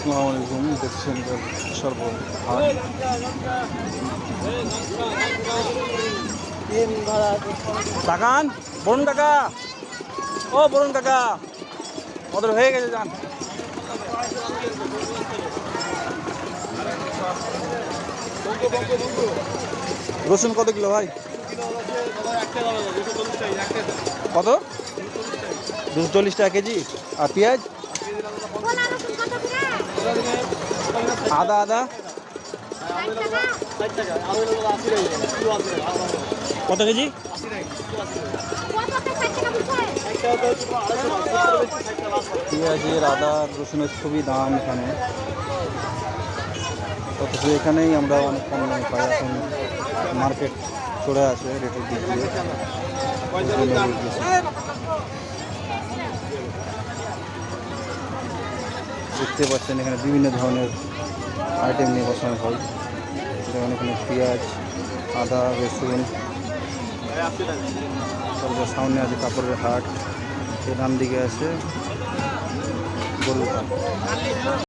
আসসালামু আলাইকুম দেখছেন সর্ব বরুণ কাকা। ও, বরুণ কাকা। ওদের হয়ে গেছে, যান। রসুন কত কিলো ভাই? কত? দুশো চল্লিশ টাকা কেজি। আর পেঁয়াজ? আদা আদা। কত কেজি? পেঁয়াজের আদা রসুনের খুবই দাম এখানে। অথচ এখানেই আমরা অনেক কম দামে পাই। এখন মার্কেট চড়ে আসে রেটের দিক দিয়ে। দেখতে পাচ্ছেন এখানে বিভিন্ন ধরনের আইটেম নিয়ে বসানো হয়। যেমন এখানে পেঁয়াজ, আদা, রসুন, তারপর সামনে আছে কাপড়ের হাট, এ দিকে আছে গরুর হাট।